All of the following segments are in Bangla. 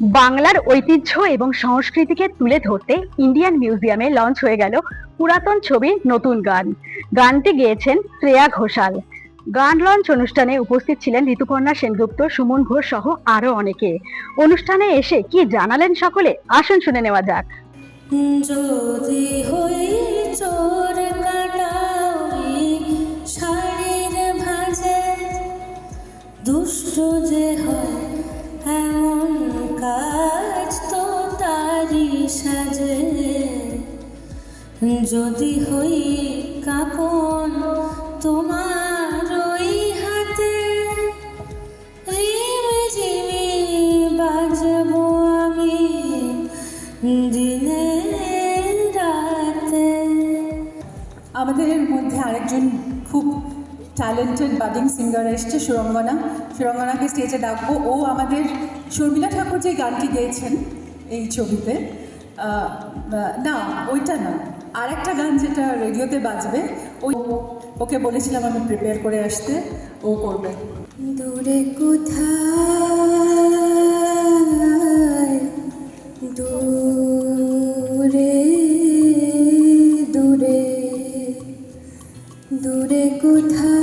বাংলার ঐতিহ্য এবং সংস্কৃতিকে তুলে ধরতে ইন্ডিয়ান মিউজিয়ামে লঞ্চ হয়ে গেল পুরাতন ছবির নতুন গান। গানটি গেয়েছেন শ্রেয়া ঘোষাল। গান লঞ্চ অনুষ্ঠানে উপস্থিত ছিলেন ঋতুপর্ণা সেনগুপ্ত, সুমন ঘোষ সহ আরও অনেকে। অনুষ্ঠানে এসে কি জানালেন সকলে? আসুন শুনে নেওয়া যাক। দুষ্ট যে হয় এমন কাজ তো তারি সাজে। যদি হই কাপন তোমার ট্যালেন্টেড বাডিং সিঙ্গার এসছে সুরঙ্গনা। সুরঙ্গনাকে স্টেজে ডাকবো। ও আমাদের শর্মিলা ঠাকুর যে গানটি গেয়েছেন এই ছবিতে না, ওইটা না। আর একটা গান যেটা রেডিওতে বাজবে, ওই ওকে বলেছিলাম আমি প্রিপেয়ার করে আসতে, ও করবে। দূরে কোথায়, দূরে দূরে কোথায়?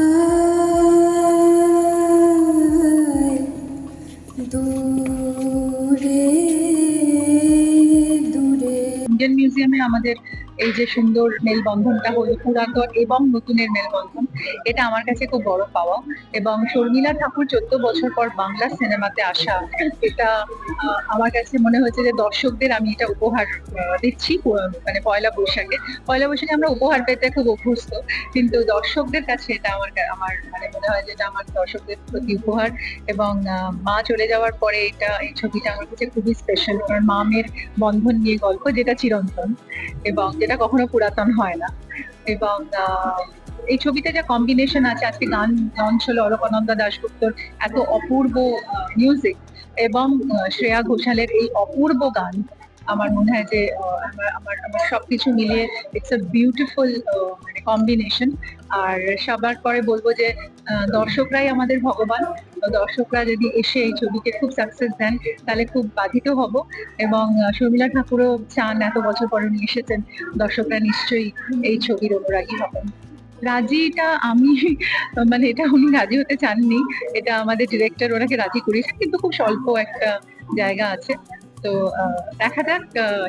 দূরে দূরে। ইন্ডিয়ান মিউজিয়ামে আমাদের এই যে সুন্দর মেলবন্ধনটা হলো পুরাতন এবং নতুনের মেলবন্ধন, এটা আমার কাছে খুব বড় পাওয়া। এবং শর্মিলা ঠাকুর চোদ্দ বছর পর বাংলা সিনেমাতে আসা, এটা আমার কাছে মনে হয়েছে যে দর্শকদের আমি এটা উপহার দিচ্ছি মানে পয়লা বৈশাখে। পয়লা বৈশাখে আমরা উপহার পেতে খুব অভ্যস্ত, কিন্তু দর্শকদের কাছে এটা আমার আমার মানে মনে হয় যে এটা আমার দর্শকদের প্রতি উপহার। এবং মা চলে যাওয়ার পরে এটা, এই ছবিটা আমার কাছে খুবই স্পেশাল কারণ মা মেয়ের বন্ধন নিয়ে গল্প, যেটা চিরন্তন। এবং যেটা কখনো পুরাতন হয় না। এবং এই ছবিতে যে কম্বিনেশন আছে, আজকে গান লঞ্চ হলো অরূপানন্দা দাশগুপ্তর এত অপূর্ব মিউজিক এবং শ্রেয়া ঘোষালের এই অপূর্ব গান, আমার মনে হয় যে আমার আমার আমার সবকিছু মিলিয়ে ইটস আ বিউটিফুল মানে কম্বিনেশন আর সবার পরে বলব যে দর্শকরাই আমাদের ভগবান। দর্শকরা যদি এসে এই ছবিকে খুব সাকসেস দেন, তাহলে খুব বাধিত হব। এবং শর্মিলা ঠাকুরও চান এত বছর পরে উনি এসেছেন। দর্শকরা নিশ্চয়ই এই ছবির অনুরাগী হবেন। রাজিটা আমি মানে এটা উনি রাজি হতে চাননি। এটা আমাদের ডিরেক্টর ওনাকে রাজি করিয়েছেন কিন্তু খুব স্বল্প একটা জায়গা আছে। তো দেখা যাক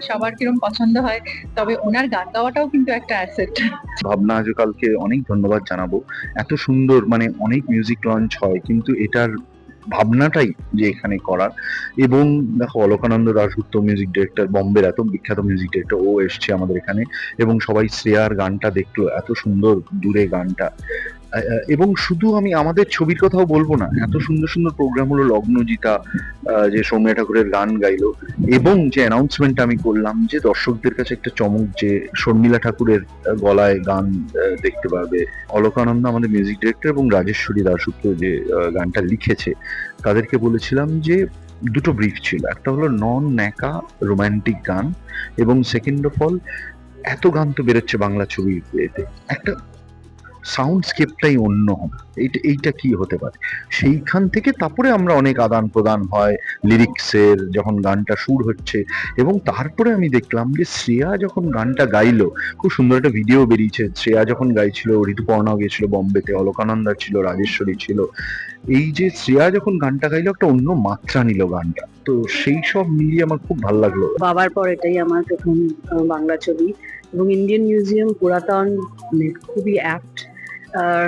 সবার কিরম পছন্দ হয়। তবে ওনার গান গাওয়াটাও কিন্তু একটা অ্যাসেট ভাবনা আজকালকে অনেক ধন্যবাদ জানাব। এত সুন্দর মানে অনেক মিউজিক লঞ্চ হয়, কিন্তু এটার ভাবনাটাই যে এখানে করার। এবং দেখো, অলকানন্দ দাশগুপ্ত মিউজিক ডিরেক্টর বম্বের এত বিখ্যাত মিউজিক ডিরেক্টর ও এসছে আমাদের এখানে। এবং সবাই শ্রেয়ার গানটা দেখল, এত সুন্দর, দূরে গানটা। এবং শুধু আমি আমাদের ছবির কথাও বলব না, এত সুন্দর সুন্দর প্রোগ্রাম হলো লগ্নজিতা যে সৌম্যা ঠাকুরের গান গাইলো, এবং যে অ্যানাউন্সমেন্ট আমি করলাম যে দর্শকদের কাছে একটা চমক যে শর্মিলা ঠাকুরের গলায় গান দেখতে পাবে। অলকানন্দ আমাদের মিউজিক ডিরেক্টর এবং রাজেশ্বরী দাসগুপ্ত যে গানটা লিখেছে, তাদেরকে বলেছিলাম যে দুটো ব্রিফ ছিল। একটা হলো নন ন্যাকা রোম্যান্টিক গান এবং সেকেন্ড অফ অল এত গান তো বেরোচ্ছে বাংলা ছবির এতে একটা সাউন্ডস্কেপটাই অন্য এইটা এইটা কি হতে পারে? সেইখান থেকে তারপরে আমরা অনেক আদান প্রদান হয় লিরিক্সের যখন গানটা সুর হচ্ছে এবং তারপরে আমি দেখলাম যে শ্রেয়া যখন গানটা গাইলো, খুব সুন্দর একটা ভিডিও বেরিয়েছে। শ্রেয়া যখন গাইছিল ঋতুপর্ণাও গেছিল বম্বেতে, অলকানন্দা ছিল, রাজেশ্বরী ছিল। এই যে শ্রেয়া যখন গানটা গাইলো, একটা অন্য মাত্রা নিল গানটা। তো সেই সব মিলিয়ে আমার খুব ভালো লাগল। বাবার পর এটাই আমার প্রথম বাংলা ছবি। এবং ইন্ডিয়ান মিউজিয়াম পুরাতন মানে খুবই অ্যাপ্ট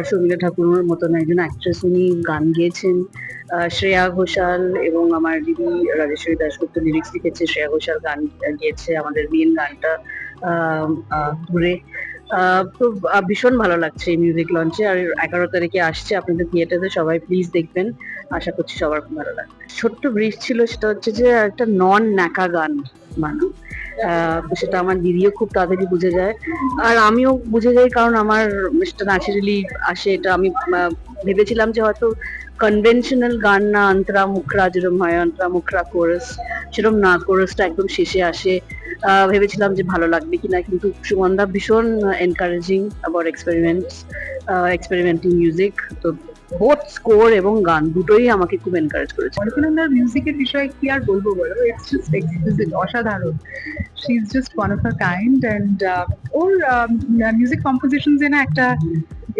শর্মিলা ঠাকুরের মতন একজন অ্যাক্ট্রেস উনি গান গেয়েছেন। শ্রেয়া ঘোষাল এবং আমার দিদি রাজেশ্বরী দাশগুপ্ত লিরিক্স লিখেছে। শ্রেয়া ঘোষাল গান গেয়েছে আমাদের মেন গানটা আহ, তো ভীষণ ভালো লাগছে এই মিউজিক লঞ্চে আর এগারো তারিখে আসছে আপনাদের থিয়েটারে সবাই প্লিজ দেখবেন। আশা করছি সবার খুব ভালো লাগবে। ছোট্ট ব্রিজ ছিল সেটা হচ্ছে যে একটা নন ন্যাকা গান তো সেটা আমার দিদিও খুব তাড়াতাড়ি বুঝে যায়। আর আমিও বুঝে যাই কারণ আমার সেটা ন্যাচারালি আসে, এটা আমি ভেবেছিলাম যে হয়তো কনভেনশনাল গান না অন্তরা মুখরা যেরকম হয় অন্তরা মুখরা কোরাস সেরকম না কোরাসটা একদম শেষে আসে। ভেবেছিলাম যে ভালো লাগবে কিনা, কিন্তু সুমনদা ভীষণ encouraging about experiments experimenting music তো বোথ স্কোর এবং গান দুটোই আমাকে খুব এনকারেজ করেছে। অলকানন্দার মিউজিকের বিষয়ে কি আর বলব বলো? ইটস জাস্ট এক্সক্লুসিভ অসাধারণ। She is just one of a kind and or music compositions এ না একটা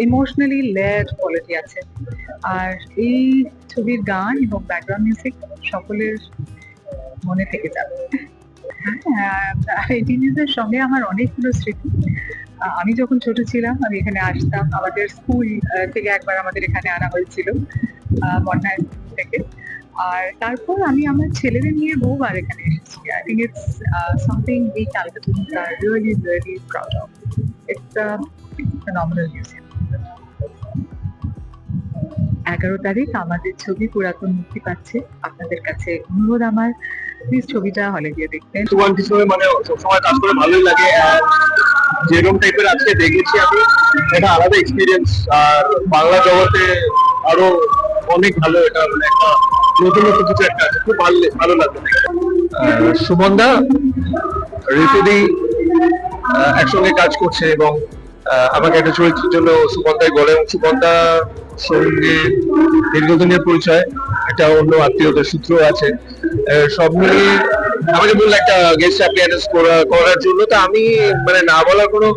ইমোশনালি লেয়ার কোয়ালিটি আছে। আর এই ছবির গান এবং ব্যাকগ্রাউন্ড মিউজিক সকলের মনে থেকে যাবে। হ্যাঁ টিনেজের সঙ্গে আমার অনেকগুলো স্মৃতি। আমি যখন ছোট ছিলাম, আমি এখানে আসতাম। আমাদের স্কুল থেকে একবার আমাদের এখানে আনা হয়েছিল মন্নায় থেকে। আর তারপর আমি আমার ছেলেদের নিয়ে বহুবার এখানে এসেছি। I think it's something we Calcuttans are really really proud of it's phenomenal museum এগারো তারিখ আমাদের ছবি পুরাতন মুক্তি পাচ্ছে। আপনাদের কাছে অনুরোধ আমার। প্লিজ ছবিটা হলে গিয়ে দেখবেন। মানে সবসময় কাজ করে ভালোই লাগে। যেরকম টাইপের আজকে দেখেছি আমি, এটা আলাদা এক্সপিরিয়েন্স আর বাংলা জগতে আরও অনেক ভালো এটা মানে একটা নতুন নতুন কিছু একটা আছে, খুব ভালো ভালো লাগবে সুমনদা ঋতুদি একসঙ্গে কাজ করছে এবং আমাকে একটা চরিত্রের জন্য সুমনদাই বলে এবং সুমনদা সঙ্গে দীর্ঘদিনের পরিচয়, একটা অন্য আত্মীয়তার সূত্র আছে। সব মিলিয়ে আমাকে বলল একটা গেস্ট অ্যাপিয়ারেন্স করার জন্য। তো আমি মানে না বলার কোনো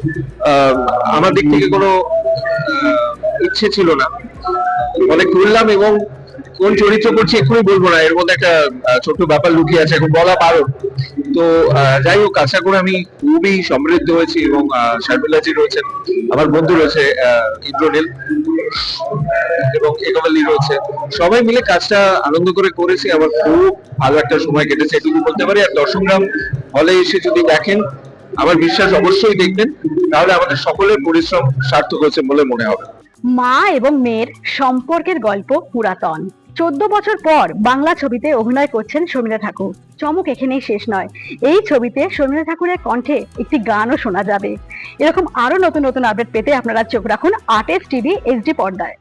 আমার দিক থেকে কোনো ইচ্ছে ছিল না। অনেক ঘুরলাম এবং কোন চরিত্র করছি এক্ষুনি বলব না। এর মধ্যে একটা ছোট্ট ব্যাপার লুকিয়ে আছে, এখন বলা পারো তো যাই হোক, আশা করে আমি খুবই সমৃদ্ধ হয়েছি এবং শারমিলাজি রয়েছেন, আমার বন্ধু রয়েছে ইন্দ্রনীল। এবং একবালি রয়েছে। সবাই মিলে কাজটা আনন্দ করে করেছি। খুব ভালো একটা সময় কেটেছে, এটুকু বলতে পারি। আর হলে এসে যদি দেখেন, আমার বিশ্বাস অবশ্যই দেখবেন। তাহলে আমাদের সকলের পরিশ্রম সার্থক হয়েছে বলে মনে হবে। মা এবং মেয়ের সম্পর্কের গল্প পুরাতন। চোদ্দ বছর পর বাংলা ছবিতে অভিনয় করছেন শর্মিলা ঠাকুর। চমক এখানেই শেষ নয়। এই ছবিতে শর্মিলা ঠাকুরের কণ্ঠে একটি গানও শোনা যাবে। এরকম আরও নতুন নতুন আপডেট পেতে আপনারা চোখ রাখুন আর্টিস্ট টিভি এইচডি পর্দায়।